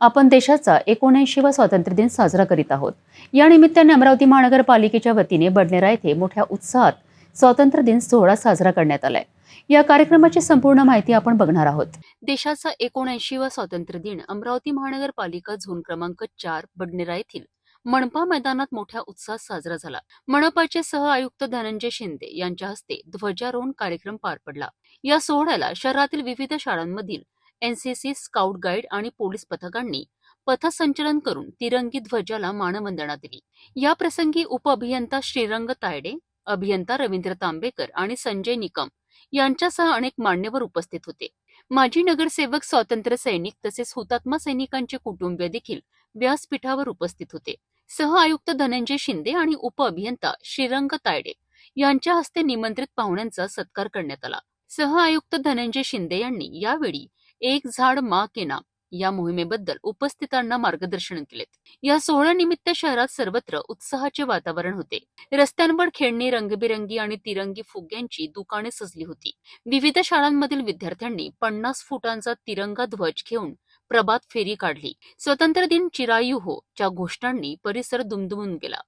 आपण देशाचा एकोणऐंशीवा स्वातंत्र्य दिन साजरा करीत आहोत. या निमित्ताने अमरावती महानगरपालिकेच्या वतीने बडनेरा येथे मोठ्या उत्साहात स्वातंत्र्य दिन सोहळा साजरा करण्यात आलाय. या कार्यक्रमाची संपूर्ण माहिती आपण बघणार आहोत. देशाचा एकोणऐंशीवा स्वातंत्र्य दिन अमरावती महानगरपालिका झोन क्रमांक चार बडनेरा येथील मनपा मैदानात मोठ्या उत्साहात साजरा झाला. मनपाचे सह आयुक्त धनंजय शिंदे यांच्या हस्ते ध्वजारोहण कार्यक्रम पार पडला. या सोहळ्याला शहरातील विविध शाळांमधील एनसीसी स्काउट गाईड आणि पोलीस पथकांनी पथसंचलन करून तिरंगी ध्वजाला मानवंदना दिली. या प्रसंगी उपअभियंता श्रीरंग तायडे अभियंता रवींद्र तांबेकर आणि संजय निकम यांच्यासह अनेक मान्यवर उपस्थित होते. माजी नगरसेवक स्वातंत्र्य सैनिक तसेच हुतात्मा सैनिकांचे कुटुंबीय देखील व्यासपीठावर उपस्थित होते. सह आयुक्त धनंजय शिंदे आणि उपअभियंता श्रीरंग तायडे यांच्या हस्ते निमंत्रित पाहुण्यांचा सत्कार करण्यात आला. सह आयुक्त धनंजय शिंदे यांनी यावेळी एक झाड मा के नाम या मोहिमेबद्दल उपस्थितांना मार्गदर्शन केलेत. या सोहळ्यानिमित्त शहरात सर्वत्र उत्साहाचे वातावरण होते. रस्त्यांवर खेळणी रंगबिरंगी आणि तिरंगी फुग्यांची दुकाने सजली होती. विविध शाळांमधील विद्यार्थ्यांनी पन्नास फुटांचा तिरंगा ध्वज घेऊन प्रभात फेरी काढली. स्वतंत्र दिन चिरायू हो च्या घोषणांनी परिसर दुमदुमून गेला.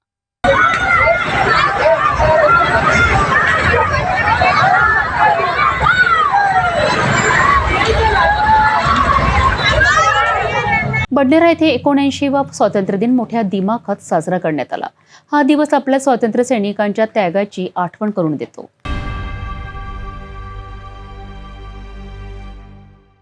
बडनेरा येथे एकोणऐंशीवा स्वातंत्र्य दिन मोठ्या दिमाखात साजरा करण्यात आला. हा दिवस आपल्या स्वातंत्र्य सैनिकांच्या त्यागाची आठवण करून देतो.